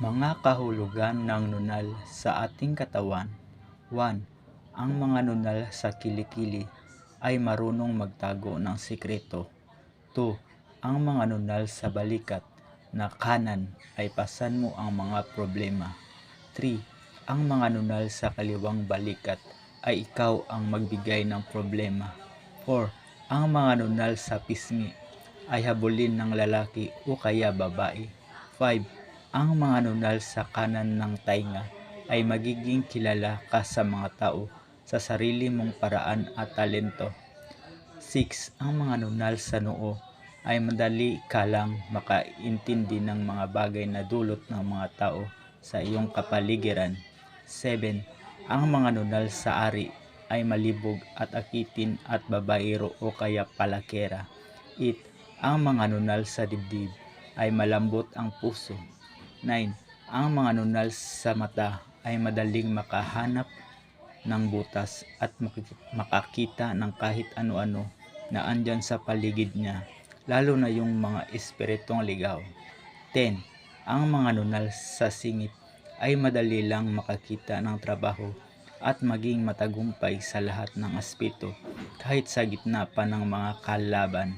Mga kahulugan ng nunal sa ating katawan 1. Ang mga nunal sa kilikili ay marunong magtago ng sikreto 2. Ang mga nunal sa balikat na kanan ay pasan mo ang mga problema 3. Ang mga nunal sa kaliwang balikat ay ikaw ang magbigay ng problema 4. Ang mga nunal sa pisngi ay habulin ng lalaki o kaya babae 5. Ang mga nunal sa kanan ng tainga ay magiging kilala ka sa mga tao sa sarili mong paraan at talento. 6. Ang mga nunal sa noo ay madali ka lang makaintindi ng mga bagay na dulot ng mga tao sa iyong kapaligiran. 7. Ang mga nunal sa ari ay malibog at akitin at babaero o kaya palakera. 8. Ang mga nunal sa dibdib ay malambot ang puso. 9. Ang mga nunal sa mata ay madaling makahanap ng butas at makakita ng kahit ano-ano na andyan sa paligid niya, lalo na yung mga espiritong ligaw. 10. Ang mga nunal sa singit ay madali lang makakita ng trabaho at maging matagumpay sa lahat ng aspeto kahit sa gitna pa ng mga kalaban.